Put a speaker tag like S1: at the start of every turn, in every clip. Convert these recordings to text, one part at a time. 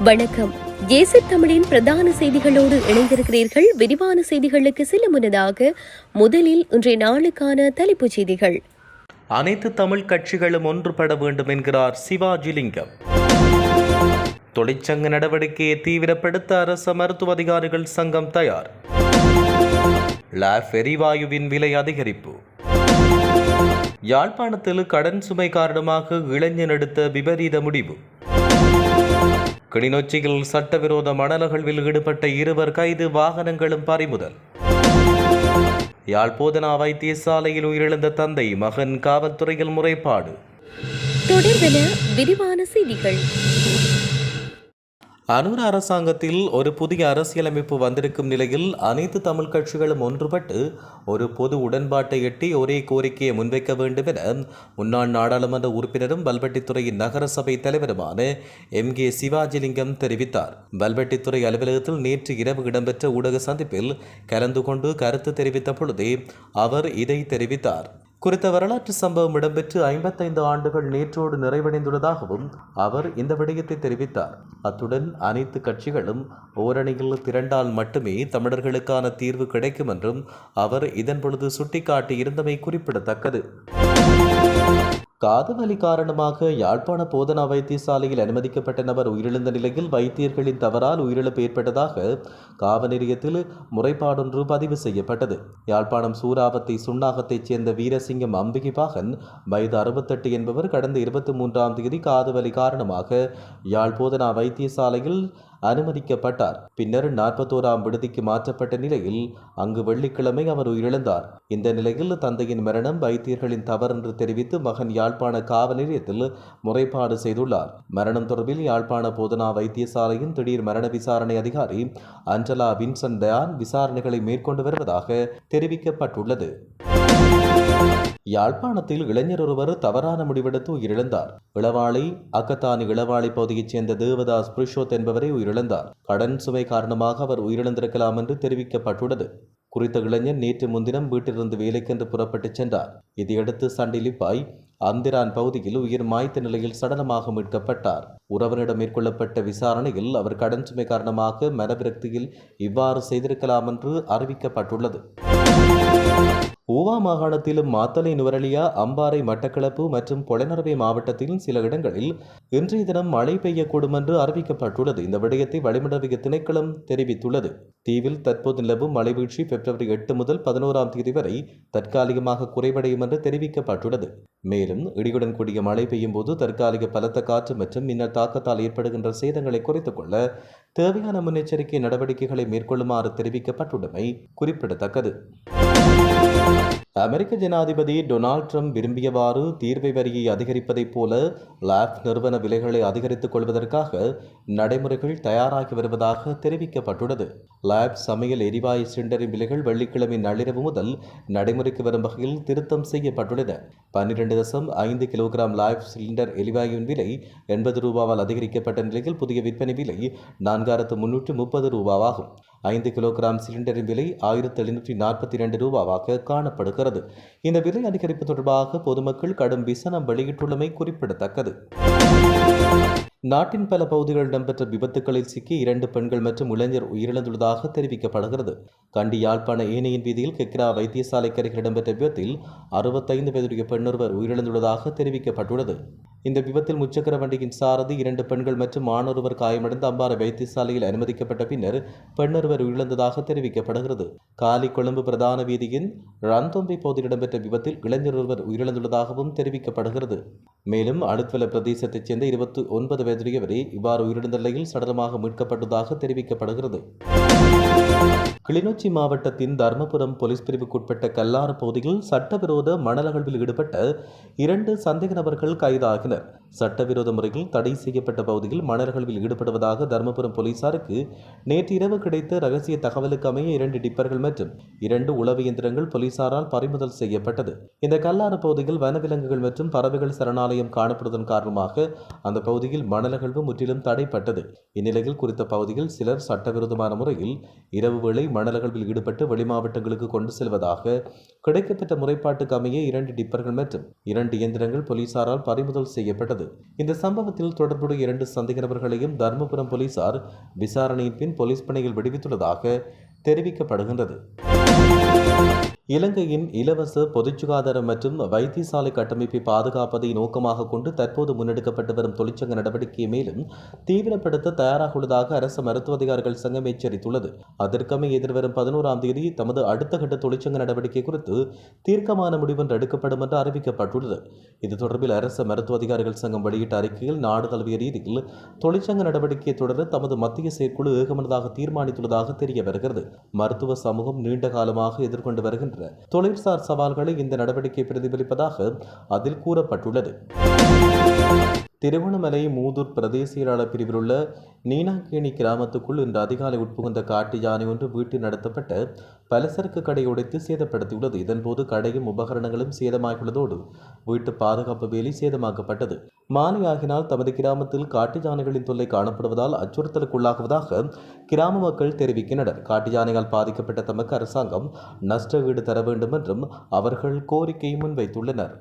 S1: வணக்கம். ஏசி தமிழின் பிரதான செய்திகளோடு இணைந்திருக்கிறீர்கள். விரிவான செய்திகளுக்கு செல்ல முன்னதாக முதலில் இன்றைய நாளுக்கான தலைப்புச் செய்திகள்.
S2: அனைத்து தமிழ் கட்சிகளும் ஒன்றுபட வேண்டும் என்கிறார் சிவாஜிலிங்கம். தொழிற்சங்க நடவடிக்கையை தீவிரப்படுத்த அரசு மருத்துவ அதிகாரிகள் சங்கம் தயார். லாப் எரிவாயுவின் விலை அதிகரிப்பு. யாழ்ப்பாணத்தில் கடன் சுமை காரணமாக இளைஞன் எடுத்த விபரீத முடிவு. கிளிநொச்சியில் சட்டவிரோத மணலகழ்வில் ஈடுபட்ட இருவர் கைது வாகனங்களும் பறிமுதல். யாழ் போதனா வைத்தியசாலையில் உயிரிழந்த தந்தை மகன் காவல்துறையில் முறைப்பாடு.
S1: தொடர்பென விரிவான செய்திகள்.
S2: அனூர் அரசாங்கத்தில் ஒரு புதிய அரசியலமைப்பு வந்திருக்கும் நிலையில் அனைத்து தமிழ் கட்சிகளும் ஒன்றுபட்டு ஒரு பொது உடன்பாட்டை எட்டி ஒரே கோரிக்கையை முன்வைக்க வேண்டும் என முன்னாள் நாடாளுமன்ற உறுப்பினரும் வல்வெட்டித்துறையின் நகரசபை தலைவருமான எம் கே சிவாஜிலிங்கம் தெரிவித்தார். வல்வெட்டித்துறை அலுவலகத்தில் நேற்று இரவு இடம்பெற்ற ஊடக சந்திப்பில் கலந்து கொண்டு கருத்து தெரிவித்த பொழுதே அவர் இதை தெரிவித்தார். குறித்த வரலாற்று சம்பவம் இடம்பெற்று ஐம்பத்தைந்து ஆண்டுகள் நேற்றோடு நிறைவடைந்துள்ளதாகவும் அவர் இந்த விடயத்தை தெரிவித்தார். அத்துடன் அனைத்து கட்சிகளும் ஓரணியில் திரண்டால் மட்டுமே தமிழர்களுக்கான தீர்வு கிடைக்கும் என்றும் அவர் இதன் பொழுது சுட்டிக்காட்டி இருந்தமை காது வலி காரணமாக யாழ்ப்பாண போதனா வைத்தியசாலையில் அனுமதிக்கப்பட்ட நபர் உயிரிழந்த நிலையில் வைத்தியர்களின் தவறால் உயிரிழப்பு ஏற்பட்டதாக காவல் நிலையத்தில் முறைப்பாடொன்று பதிவு செய்யப்பட்டது. யாழ்ப்பாணம் சூறாவத்தை சுண்ணாகத்தைச் சேர்ந்த வீரசிங்கம் அம்பிகைபாகன் வயது அறுபத்தெட்டு என்பவர் கடந்த இருபத்தி மூன்றாம் தேதி காது வலி காரணமாக யாழ் போதனா வைத்தியசாலையில் அனுமதிக்கப்பட்டார். பின்னர் நாற்பத்தோராம் விடுதிக்கு மாற்றப்பட்ட நிலையில் அங்கு வெள்ளிக்கிழமை அவர் உயிரிழந்தார். இந்த நிலையில் தந்தையின் மரணம் வைத்தியர்களின் தவறென்று தெரிவித்து மகன் யாழ்ப்பாண காவல் நிலையத்தில் முறைப்பாடு செய்துள்ளார். மரணம் தொடர்பில் யாழ்ப்பாண போதனா வைத்தியசாலையின் திடீர் மரண விசாரணை அதிகாரி அஞ்சலா வின்சன் தயான் விசாரணைகளை மேற்கொண்டு வருவதாக தெரிவிக்கப்பட்டுள்ளது. யாழ்ப்பாணத்தில் இளைஞர் ஒருவர் தவறான முடிவெடுத்து உயிரிழந்தார். இளவாளி அக்கத்தானி இளவாளி பகுதியைச் சேர்ந்த தேவதாஸ் புருஷோத் என்பவரை உயிரிழந்தார். கடன் சுமை காரணமாக அவர் உயிரிழந்திருக்கலாம் என்று தெரிவிக்கப்பட்டுள்ளது. குறித்த இளைஞர் நேற்று முன்தினம் வீட்டிலிருந்து வேலைக்கென்று புறப்பட்டுச் சென்றார். இதையடுத்து சண்டிலிப்பாய் அந்திரான் பகுதியில் உயிர் மாய்த்த நிலையில் சடலமாக மீட்கப்பட்டார். உறவனிடம் மேற்கொள்ளப்பட்ட விசாரணையில் அவர் கடன் சுமை காரணமாக மனவிரக்தியில் இவ்வாறு செய்திருக்கலாம் என்று அறிவிக்கப்பட்டுள்ளது. ஊவா மாகாணத்திலும் மாத்தலை நுவரலியா அம்பாறை மட்டக்களப்பு மற்றும் பொலனரவை மாவட்டத்திலும் சில இடங்களில் இன்றைய தினம் மழை பெய்யக்கூடும் என்று அறிவிக்கப்பட்டுள்ளது. இந்த விடயத்தை வளிமண்டல திணைக்களம் தெரிவித்துள்ளது. தீவில் தற்போது நிலவும் மழை வீழ்ச்சி பிப்ரவரி எட்டு முதல் பதினோராம் தேதி வரை தற்காலிகமாக குறைவடையும் என்று தெரிவிக்கப்பட்டுள்ளது. மேலும் இடியுடன் கூடிய மழை பெய்யும் போது தற்காலிக பலத்த காற்று மற்றும் மின்னல் தாக்கத்தால் ஏற்படுகின்ற சேதங்களை குறைத்துக் கொள்ள தேவையான முன்னெச்சரிக்கை நடவடிக்கைகளை மேற்கொள்ளுமாறு தெரிவிக்கப்பட்டுள்ளமை குறிப்பிடத்தக்கது. அமெரிக்க ஜனாதிபதி டொனால்ட் ட்ரம்ப் விரும்பியவாறு தீர்வை வரியை அதிகரிப்பதைப் போல லாப் நிறுவன விலைகளை அதிகரித்துக் கொள்வதற்காக நடைமுறைகள் தயாராகி வருவதாக தெரிவிக்கப்பட்டுள்ளது. லாப் சமையல் எரிவாயு சிலிண்டரின் விலைகள் வெள்ளிக்கிழமை நள்ளிரவு முதல் நடைமுறைக்கு வரும் வகையில் திருத்தம் செய்யப்பட்டுள்ளன பன்னிரண்டு தசம் ஐந்து கிலோகிராம் லாப் சிலிண்டர் எரிவாயுவின் விலை எண்பது ரூபாவால் அதிகரிக்கப்பட்ட நிலையில் புதிய விற்பனை விலை நான்காயிரத்து முன்னூற்று முப்பது ரூபாவாகும். ஐந்து கிலோகிராம் சிலிண்டரின் விலை ஆயிரத்தி எழுநூற்றி நாற்பத்தி இரண்டு ரூபாவாக காணப்படுகிறது. இந்த விலை அதிகரிப்பு தொடர்பாக பொதுமக்கள் கடும் விசனம் வெளியிட்டுள்ளமை குறிப்பிடத்தக்கது. நாட்டின் பல பகுதிகளில் இடம்பெற்ற விபத்துகளில் சிக்கி இரண்டு பெண்கள் மற்றும் இளைஞர் உயிரிழந்துள்ளதாக தெரிவிக்கப்படுகிறது. கண்டி யாழ்ப்பாண ஏனையின் வீதியில் கெக்ரா வைத்தியசாலைக்கு அருகில் இடம்பெற்ற விபத்தில் அறுபத்தைந்து வயதுடைய பெண்ணொருவர் உயிரிழந்துள்ளதாக தெரிவிக்கப்பட்டுள்ளது. இந்த விபத்தில் முச்சக்கர வண்டியின் சாரதி இரண்டு பெண்கள் மற்றும் ஆணொருவர் காயமடைந்து அம்பாறை வைத்தியசாலையில் அனுமதிக்கப்பட்ட பின்னர் பெண்ணொருவர் உயிரிழந்ததாக தெரிவிக்கப்படுகிறது. காலி கொழும்பு பிரதான வீதியின் ரன்தொம்பி பகுதியில் இடம்பெற்ற விபத்தில் இளைஞர் ஒருவர் உயிரிழந்துள்ளதாகவும் தெரிவிக்கப்படுகிறது. மேலும் அடுத்வல பிரதேசத்தைச் சேர்ந்த இருபத்தி ஒன்பது வயதுடையவரை இவ்வாறு உயிரிழந்த நிலையில் சடலமாக மீட்கப்பட்டதாக தெரிவிக்கப்படுகிறது. கிளிநொச்சி மாவட்டத்தின் தர்மபுரம் போலீஸ் பிரிவுக்குட்பட்ட கல்லாறு பகுதியில் சட்டவிரோத மணல் அகழ்வில் ஈடுபட்ட இரண்டு சந்தேக நபர்கள் கைதாகினர். சட்டவிரோத முறையில் தடை செய்யப்பட்ட பகுதியில் மணல் ஈடுபடுவதாக தர்மபுரம் போலீசாருக்கு நேற்று இரவு கிடைத்த ரகசிய தகவலுக்கு அமைய இரண்டு டிப்பர்கள் மற்றும் இரண்டு உளவு இயந்திரங்கள் போலீசாரால் பறிமுதல் செய்யப்பட்டது. இந்த கல்லாறு பகுதியில் வனவிலங்குகள் மற்றும் பறவைகள் சரணாலயம் காணப்படுவதன் காரணமாக அந்த பகுதியில் மணலகழ்வு முற்றிலும் தடைப்பட்டது. இந்நிலையில் குறித்த பகுதியில் சிலர் சட்டவிரோதமான முறையில் இரவு வேளை மணலகழ்வில் ஈடுபட்டு வெளிமாவட்டங்களுக்கு கொண்டு செல்வதாக கிடைக்கப்பெற்ற முறைப்பாட்டுக்கு அமைய இரண்டு டிப்பர்கள் மற்றும் இரண்டு இயந்திரங்கள் போலீசாரால் பறிமுதல் செய்யப்பட்டது. உள்ளது இந்த சம்பவத்தில் தொடர்புடைய இரண்டு சந்தேக நபர்களையும் தருமபுரம் போலீசார் விசாரணையின் பின் போலீஸ் பணியில் விடுவித்துள்ளதாக தெரிவிக்கப்படுகின்றது. இலங்கையின் இலவச பொதுச் சுகாதாரம் மற்றும் வைத்தியசாலை கட்டமைப்பை பாதுகாப்பதை நோக்கமாக கொண்டு தற்போது முன்னெடுக்கப்பட்டு வரும் தொழிற்சங்க நடவடிக்கையை மேலும் தீவிரப்படுத்த தயாராக உள்ளதாக அரசு மருத்துவ அதிகாரிகள் சங்கம் எச்சரித்துள்ளது. அதற்கமை எதிர்வரும் பதினோராம் தேதி தமது அடுத்த கட்ட தொழிற்சங்க நடவடிக்கை குறித்து தீர்க்கமான முடிவென்று எடுக்கப்படும் என்று அறிவிக்கப்பட்டுள்ளது. இது தொடர்பில் அரசு மருத்துவ அதிகாரிகள் சங்கம் வெளியிட்ட அறிக்கையில் நாடு தழுவிய ரீதியில் தொழிற்சங்க நடவடிக்கையை தொடர தமது மத்திய செயற்குழு ஏகமனதாக தீர்மானித்துள்ளதாக தெரிய வருகிறது. மருத்துவ சமூகம் நீண்ட காலமாக எதிர்கொண்டு வருகின்ற தொழிற்சார் சவால்களை இந்த நடவடிக்கை பிரதிபலிப்பதாக அதில் கூறப்பட்டுள்ளது. திருவண்ணாமலை மூதூர் பிரதேச செயலாளர் பிரிவில் உள்ள நீனாங்கேணி கிராமத்துக்குள் இன்று அதிகாலை உட்புகுந்த காட்டு யானை ஒன்று வீட்டில் நடத்தப்பட்ட பலசரக்கு கடை உடைத்து சேதப்படுத்தியுள்ளது. இதன்போது கடையும் உபகரணங்களும் சேதமாகியுள்ளதோடு வீட்டு பாதுகாப்பு வேலி சேதமாக்கப்பட்டது. மாலை ஆகினால் தமது கிராமத்தில் காட்டு யானைகளின் தொல்லை காணப்படுவதால் அச்சுறுத்தலுக்குள்ளாகுவதாக கிராம மக்கள் தெரிவிக்கின்றனர். காட்டு யானையால் பாதிக்கப்பட்ட தமக்கு அரசாங்கம் நஷ்ட வீடு தர வேண்டும் என்றும் அவர்கள் கோரிக்கை முன்வைத்துள்ளனர்.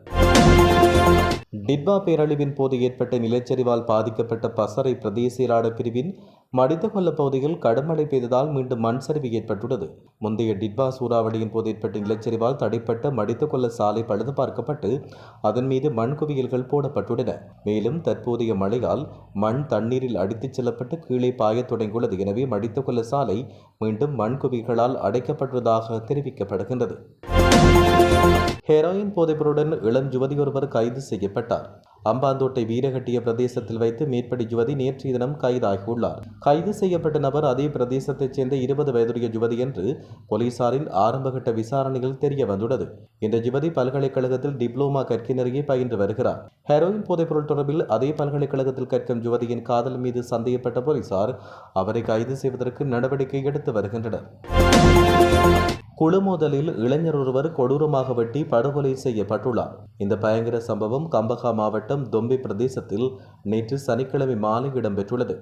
S2: டிப்பா பேரழிவின் போது ஏற்பட்ட நிலச்சரிவால் பாதிக்கப்பட்ட பசறை பிரதேச பிரிவின் மடித்தகொல்ல பகுதியில் கடுமழை பெய்ததால் மீண்டும் மண் சரிவு ஏற்பட்டுள்ளது. முந்தைய டிப்பா சூறாவளியின் போது ஏற்பட்ட நிலச்சரிவால் தடைப்பட்ட மடித்தகொல்ல சாலை பழுது பார்க்கப்பட்டு அதன் மீது மண் குவியல்கள் போடப்பட்டுள்ளன. மேலும் தற்போதைய மழையால் மண் தண்ணீரில் அடித்துச் செல்லப்பட்டு கீழே பாயத் தொடங்கியுள்ளது. எனவே மடித்தகொல்ல சாலை மீண்டும் மண் குவிகளால் அடைக்கப்பட்டுள்ளதாக தெரிவிக்கப்படுகின்றது. ஹெரோயின் போதைப்பொருடன் இளம் யுவதி ஒருவர் கைது செய்யப்பட்டார். அம்பாந்தோட்டை வீரகட்டிய பிரதேசத்தில் வைத்து மேற்படி யுவதி நேற்றைய தினம் கைதாகியுள்ளார். கைது செய்யப்பட்ட நபர் அதே பிரதேசத்தைச் சேர்ந்த இருபது வயதுடைய யுவதி என்று போலீசாரின் ஆரம்பகட்ட விசாரணையில் தெரிய வந்துள்ளது. இந்த யுவதி பல்கலைக்கழகத்தில் டிப்ளோமா கற்கினரையே பயின்று வருகிறார். ஹெரோயின் போதைப்பொருள் தொடர்பில் அதே பல்கலைக்கழகத்தில் கற்கும் யுவதியின் காதல் மீது சந்தேகப்பட்ட போலீசார் அவரை கைது செய்வதற்கு நடவடிக்கை எடுத்து வருகின்றனர். குழுமோதலில் இளைஞர் ஒருவர் கொடூரமாக வெட்டி படுகொலை செய்யப்பட்டுள்ளார். இந்த பயங்கர சம்பவம் கம்பகா மாவட்டம் தொம்பி பிரதேசத்தில் நேற்று சனிக்கிழமை மாலை இடம்பெற்றுள்ளது.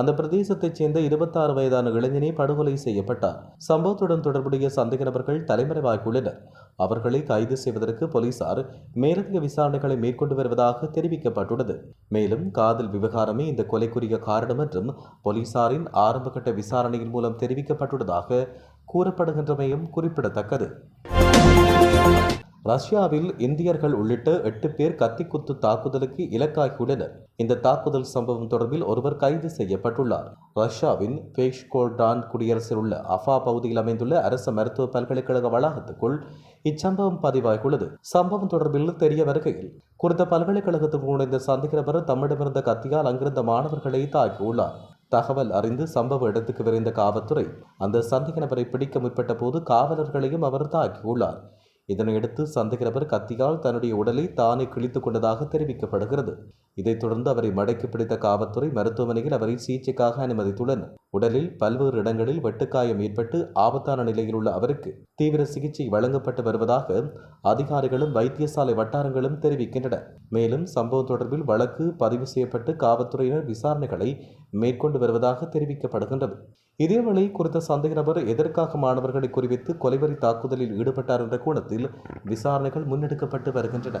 S2: அந்த பிரதேசத்தைச் சேர்ந்த இருபத்தாறு வயதான இளைஞனே படுகொலை செய்யப்பட்டார். சம்பவத்துடன் தொடர்புடைய சந்தேக நபர்கள் தலைமறைவாகியுள்ளனர். அவர்களை கைது செய்வதற்கு போலீசார் மேலதிக விசாரணைகளை மேற்கொண்டு வருவதாக தெரிவிக்கப்பட்டுள்ளது. மேலும் காதல் விவகாரமே இந்த கொலைக்குரிய காரணம் என்றும் போலீசாரின் ஆரம்பகட்ட விசாரணையின் மூலம் தெரிவிக்கப்பட்டுள்ளதாக கூறப்படுகின்றமையும் குறிப்பிடத்தக்கது. ரஷ்யாவில் இந்தியர்கள் உள்ளிட்ட எட்டு பேர் கத்திக்குத்து தாக்குதலுக்கு இலக்காகியுள்ளனர். இந்த தாக்குதல் சம்பவம் தொடர்பில் ஒருவர் கைது செய்யப்பட்டுள்ளார். ரஷ்யாவின் பேஷ்கோல்டான் குடியரசில் உள்ள அஃபா பகுதியில் அமைந்துள்ள அரசு மருத்துவ பல்கலைக்கழக வளாகத்துக்குள் இச்சம்பவம் பதிவாகியுள்ளது. சம்பவம் தொடர்பில் தெரிய வருகையில் குறித்த பல்கலைக்கழகத்துக்கு நுழைந்த சந்தேகநபர் தம்மிடமிருந்த கத்தியால் அங்கிருந்த மாணவர்களை தாக்கியுள்ளார். தகவல் அறிந்து சம்பவ இடத்துக்கு விரைந்த காவல்துறை அந்த சந்தேக நபரை பிடிக்க முற்பட்ட போது காவலர்களையும் அவர் தாக்கியுள்ளார். இதனையடுத்து சந்தேக நபர் கத்தியால் தன்னுடைய உடலை தானே கிழித்துக் கொண்டதாக தெரிவிக்கப்படுகிறது. இதைத் தொடர்ந்து அவரை மடக்கி பிடித்த காவல்துறை மருத்துவமனையில் அவரை சிகிச்சைக்காக அனுமதித்துள்ளனர் உடலில் பல்வேறு இடங்களில் வெட்டுக்காயம் ஏற்பட்டு ஆபத்தான நிலையில் உள்ள அவருக்கு தீவிர சிகிச்சை வழங்கப்பட்டு வருவதாக அதிகாரிகளும் வைத்தியசாலை வட்டாரங்களும் தெரிவிக்கின்றன. மேலும் சம்பவம் தொடர்பில் வழக்கு பதிவு செய்யப்பட்டு காவல்துறையினர் விசாரணைகளை மேற்கொண்டு வருவதாக தெரிவிக்கப்படுகின்றது. இதேவேளை குறித்த சந்தேக நபர் எதற்காக மாணவர்களை குறிவித்து கொலைவரி தாக்குதலில் ஈடுபட்டார் என்ற கோணத்தில் விசாரணைகள் முன்னெடுக்கப்பட்டு வருகின்றன.